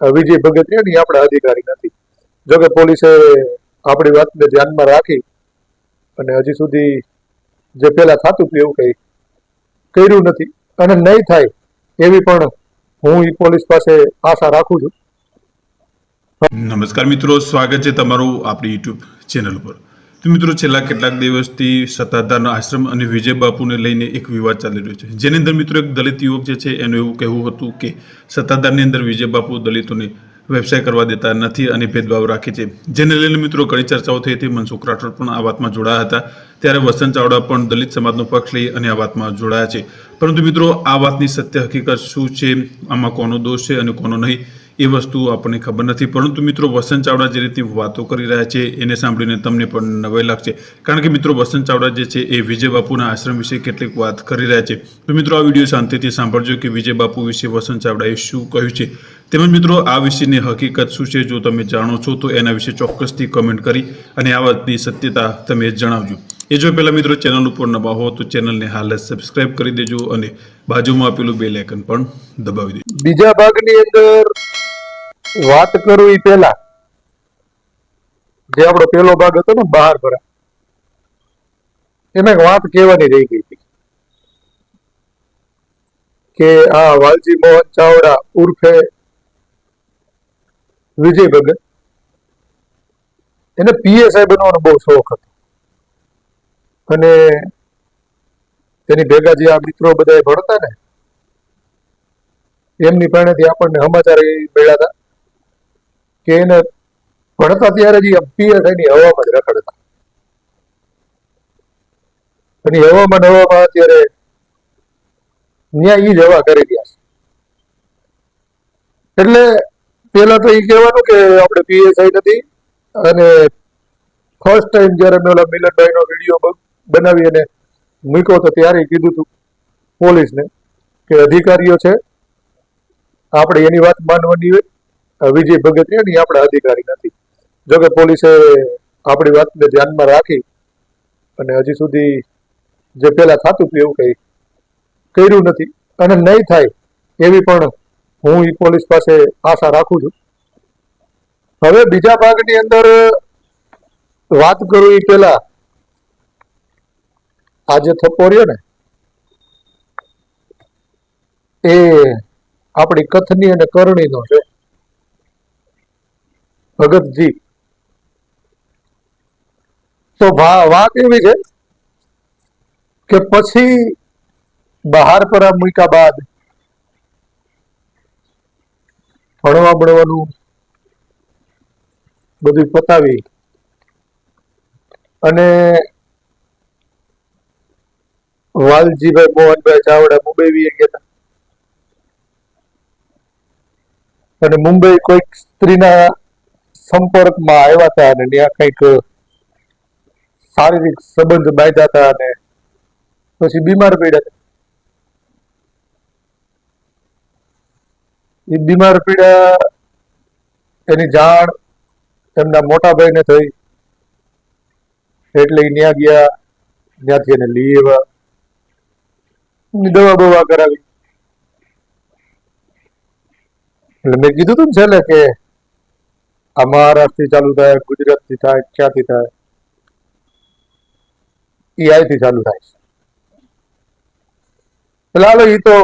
વિજય ભગતની આપણા અધિકારી નથી. જોકે પોલીસે આપણી વાતને ધ્યાનમાં રાખી અને હજી સુધી જે પેલા થતું હતું એવું કઈ કર્યું નથી અને નહીં થાય એવી પણ હું ઈ પોલીસ પાસે આશા રાખું છું. નમસ્કાર મિત્રો, સ્વાગત છે તમારું આપણી યુટ્યુબ ચેનલ પર મિત્રો છેલ્લા કેટલાક દિવસથી સત્તાધારના આશ્રમ અને વિજય બાપુને લઈને એક વિવાદ ચાલી રહ્યો છે. જેની અંદર મિત્રો એક દલિત યુવક જે છે, એનું એવું કહેવું હતું કે સત્તાધારની અંદર વિજય બાપુ દલિતોને વ્યવસાય કરવા દેતા નથી અને ભેદભાવ રાખે છે. જેને લઈને મિત્રો ઘણી ચર્ચાઓ થઈ હતી. મનસુખ રાઠોડ પણ આ વાતમાં જોડાયા હતા. ત્યારે વસંત ચાવડા પણ દલિત સમાજનો પક્ષ લઈ અને આ વાતમાં જોડાયા છે. પરંતુ મિત્રો આ વાતની સત્ય હકીકત શું છે? આમાં કોનો દોષ છે અને કોનો નહીં? એ વસ્તુ આપણને ખબર નથી. પરંતુ મિત્રો, વસંત ચાવડા જે રીતની વાતો કરી રહ્યા છે, એને સાંભળીને તમને પણ નવાઈ લાગશે. કારણ કે મિત્રો, વસંત ચાવડા જે છે એ વિજય બાપુના આશ્રમ વિશે કેટલીક વાત કરી રહ્યા છે. તો મિત્રો, આ વીડિયો શાંતિથી સાંભળજો કે વિજય બાપુ વિશે વસંત ચાવડાએ શું કહ્યું છે. તેમજ મિત્રો, આ વિશેની હકીકત શું છે, જો તમે જાણો છો, તો એના વિશે ચોક્કસથી કમેન્ટ કરી અને આ વાતની સત્યતા તમે જણાવજો. એ જો પહેલાં મિત્રો, ચેનલ ઉપર નવા હો, તો ચેનલને હાલ સબસ્ક્રાઇબ કરી દેજો અને બાજુમાં આપેલું બે આઇકન પણ દબાવી દેજો. બીજા ભાગની અંદર વાત કરું એ પેલા જે આપણો પેલો ભાગ હતો ને, બહાર ભરા. એક વાત કહેવાની રહી ગઈ હતી. કે આ વાલજી મોહન ચાવડા ઉર્ફે વિજય ભગત એને પીએસઆઈ બનવાનો બહુ શોખ હતો. અને તેની ભેગા જે આ મિત્રો બધા ભણતા ને, એમની પાસેથી આપણને સમાચાર મળ્યા હતા. કે એને ભણતા ત્યારે જ પીએસઆઈ ની હવામાં જ રખડતા. અને હવામાં હવામાં અત્યારે ન્યાય જ હવા કરી ગયા એટલે પેલા તો એ કહેવાનું કે આપણે પીએસઆઈ નથી અને ફર્સ્ટ ટાઈમ જયારે મેં ઓલા મિલનભાઈ નો વીડિયો બનાવી અને મૂક્યો તો ત્યારે કીધું હતું પોલીસને કે અધિકારીઓ છે, આપણે એની વાત માનવાની હોય. વિજય ભગત આપણે આપણા અધિકારી નથી. જોકે પોલીસે આપણી વાતને ધ્યાનમાં રાખી અને હજી સુધી જે પેલા થતું હતું એવું કઈ કર્યું નથી અને નહીં થાય એવી પણ હું એ પોલીસ પાસે આશા રાખું છું. હવે બીજા ભાગની અંદર વાત કરું એ પેલા આજે થપ્પો રહ્યો ને, એ આપણી કથની અને કરણીનો છે. ભગતજી. તો વાત એવી છે કે પછી બહાર પર મૂક્યા બાદ ભણવા ભણવાનું બધું પતાવી અને વાલજીભાઈ મોહનભાઈ ચાવડા મુંબઈ વી ગયા અને મુંબઈ કોઈક સ્ત્રીના સંપર્કમાં આવ્યા હતા અને ત્યાં કંઈક શારીરિક સંબંધ બાંધ્યા હતા અને પછી બીમાર પડ્યા એ બીમાર પડ્યા, એની જાણ એમના મોટા ભાઈને થઈ. એટલે ત્યાં ગયા ત્યાંથી એને લઈ આવ્યા. દવા બવા કરાવી. એટલે મેં કીધું તું ને છેલ્લે કે આ મહારાષ્ટ્રથી ચાલુ થાય, ગુજરાતથી થાય, ક્યાંથી થાય? એ અહીંથી ચાલુ થાય છે. એટલે ઈ તો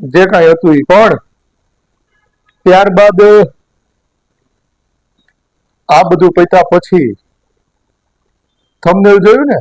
જે કાંઈ હતું એ પણ ત્યારબાદ આ બધું પૈતા પછી થંબનેલ જોયું ને?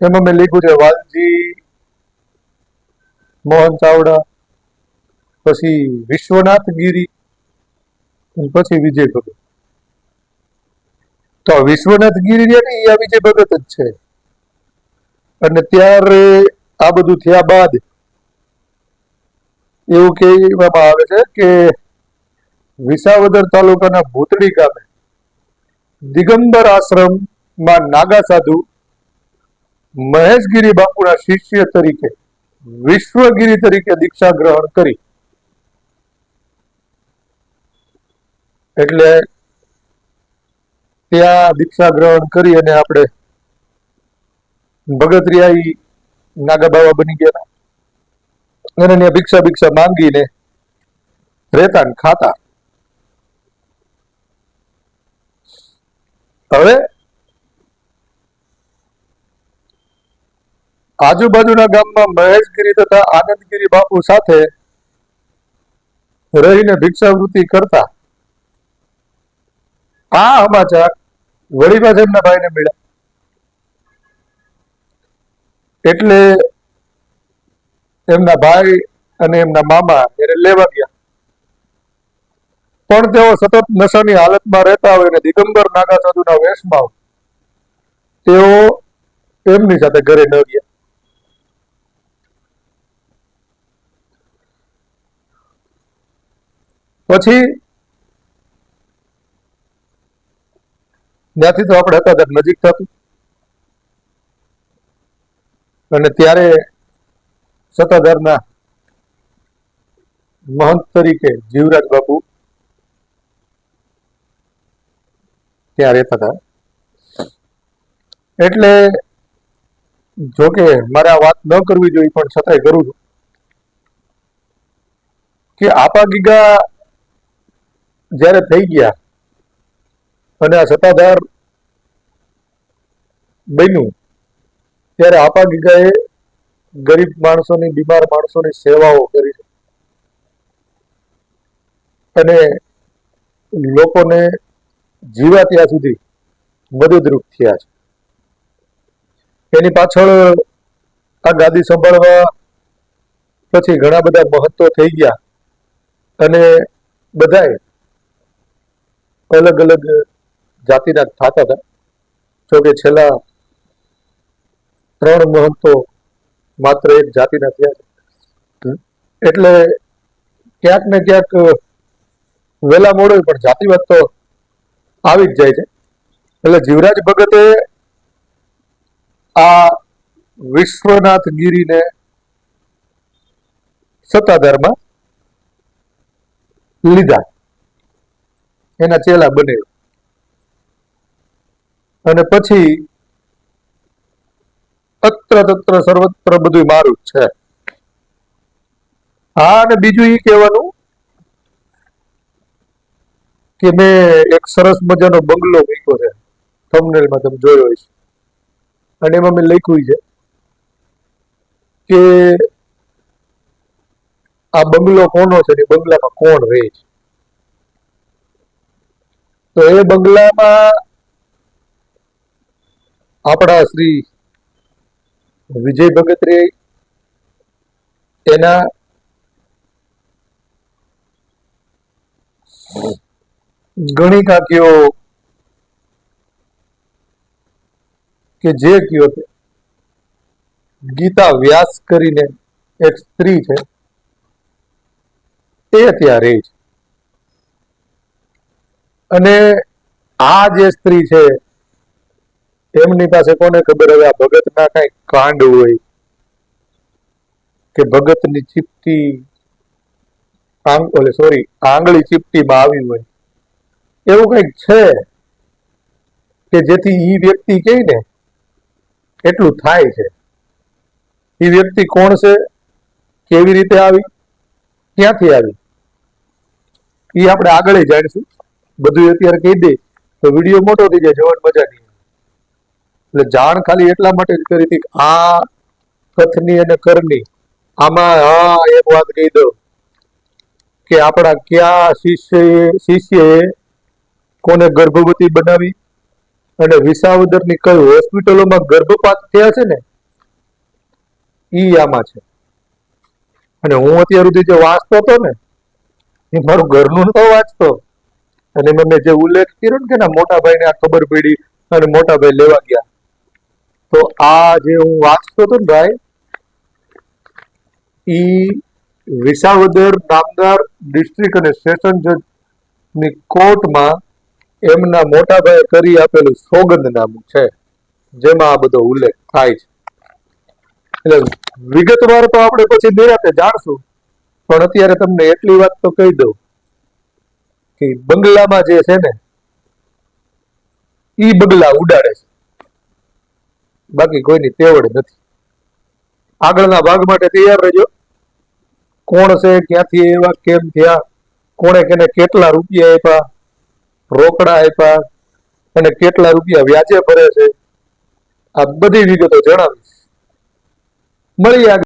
એમાં મેં લીધું છે વાલજી, મોહન ચાવડા, પછી વિશ્વનાથ ગીરી પછી વિજય ભગત. તો વિશ્વનાથ ગીરી ને આ વિજય ભગત જ છે. અને ત્યારે આ બધું થયા બાદ એવું કહેવામાં આવે છે કે વિસાવદર તાલુકાના ભૂતડી ગામે દિગંબર આશ્રમમાં નાગા સાધુ મહેશગીરી બાપુના શિષ્ય તરીકે વિશ્વગીરી તરીકે દીક્ષા ગ્રહણ કરી. એટલે ત્યાં દીક્ષા ગ્રહણ કરી અને આપણે ભગતરિયા નાગા બાવા બની ગયા. અને ત્યાં ભિક્ષા ભિક્ષા માંગીને રહેતા ને ખાતા. હવે આજુબાજુના ગામમાં મહેશગીરી તથા આનંદગીરી બાપુ સાથે રહીને ભિક્ષાવૃત્તિ કરતા. આ સમાચાર વળી પાછા ભાઈને મળ્યા. એટલે એમના ભાઈ અને એમના મામા એને લેવા ગયા. પણ તેઓ સતત નશાની હાલતમાં રહેતા હોય અને દિગંબર નાગા સાધુના વેશમાં હોય. તેઓ એમની સાથે ઘરે ન ગયા. પછી ત્યાંથી તો આપણે હતા ત્યારે નજીક થતું. અને ત્યારે સત્તાધારના મહંત તરીકે જીવરાજ બાપુ ત્યાં રહેતા હતા. એટલે જોકે મારે આ વાત ન કરવી જોઈએ, પણ છતાંય કરું છું કે આપા ગીગા જ્યારે થઈ ગયા અને આ સત્તાધાર બન્યું. ત્યારે આપા ગીગાએ ગરીબ માણસોની, બીમાર માણસોની સેવાઓ કરી અને લોકોને જીવા ત્યાં સુધી મદદરૂપ થયા છે. એની પાછળ આ ગાદી સંભાળવા પછી ઘણા બધા મહત્વ થઈ ગયા. અને બધાએ અલગ અલગ જાતિના થતા હતા. જોકે છેલ્લા ત્રણ મહંતો માત્ર એક જાતિના થયા છે. એટલે ક્યાંક ને ક્યાંક વેલા મોડો પણ જાતિવાદ તો આવી જ જાય છે. એટલે જીવરાજ ભગતે આ વિશ્વનાથ ગીરીને સત્તાધારમાં લીધા. એના ચેલા બને અને પછી અત્ર તત્ર સર્વત્ર બધું મારું જ છે. હા, અને બીજું એ કહેવાનું કે મેં એક સરસ મજાનો બંગલો મૂક્યો છે. થમનેલમાં તમે જોયો હશે. અને એમાં મેં લખ્યું છે કે આ બંગલો કોનો છે ને બંગલામાં કોણ રહે છે? તો એ બંગલામાં આપણા શ્રી વિજય ભગત તેના ઘણી કાકીઓ કે જે કયો તે ગીતા વ્યાસ કરીને એક સ્ત્રી છે, એ ત્યાં રહે છે. અને આ જે સ્ત્રી છે એમની પાસે કોને ખબર હવે આ ભગતના કઈ કાંડ હોય કે ભગતની ચીપટી ઓલે સોરી આંગળી ચીપટીમાં આવી હોય. એવું કંઈક છે કે જેથી એ વ્યક્તિ કહે ને એટલું થાય છે. એ વ્યક્તિ કોણ છે? કેવી રીતે આવી? ક્યાંથી આવી? એ આપણે આગળ જાણીશું. બધું અત્યારે કહી દે. તો વીડિયો મોટો થઈ જાય, જોવાની મજા નહીં એટલે જાણ ખાલી એટલા માટે જ કરી હતી આ કથની અને કરની, આમાં હા એક વાત કહી દો કે આપણા કયા શિષ્યએ શિષ્યએ કોને ગર્ભવતી બનાવી અને વિસાવદરની કઈ હોસ્પિટલોમાં ગર્ભપાત થયા છે ને, ઈ આમાં છે. અને હું અત્યાર સુધી જે વાંચતો હતો ને, એ મારું ઘરનું નતો વાંચતો. અને મેં જે ઉલ્લેખ કર્યો ને કે ના મોટા ભાઈને આ ખબર પડી અને મોટા ભાઈ લેવા ગયા. તો આ જે હું વાંચતો હતો ને ભાઈ, ઈ વિસાવદર નામદાર ડિસ્ટ્રિક્ટ અને સેશન જજની કોર્ટમાં એમના મોટા ભાઈએ કરી આપેલું સોગંદનામું છે, જેમાં આ બધો ઉલ્લેખ થાય છે. એટલે વિગતવાર તો આપણે પછી નિરાતે જાણશું, પણ અત્યારે તમને એટલી વાત તો કહી દઉં કે બંગલામાં જે છે ને, ઈ બગલા ઉડાડે છે. બાકી કોઈની તેવડ નથી. આગળના ભાગ માટે તૈયાર રહેજો. કોણ છે, ક્યાંથી એવા કેમ થયા, કોણે કેને કેટલા રૂપિયા આપ્યા, રોકડા આપ્યા, અને કેટલા રૂપિયા વ્યાજે ભરે છે, આ બધી વિગતો જણાવીશ. મળી આગળ.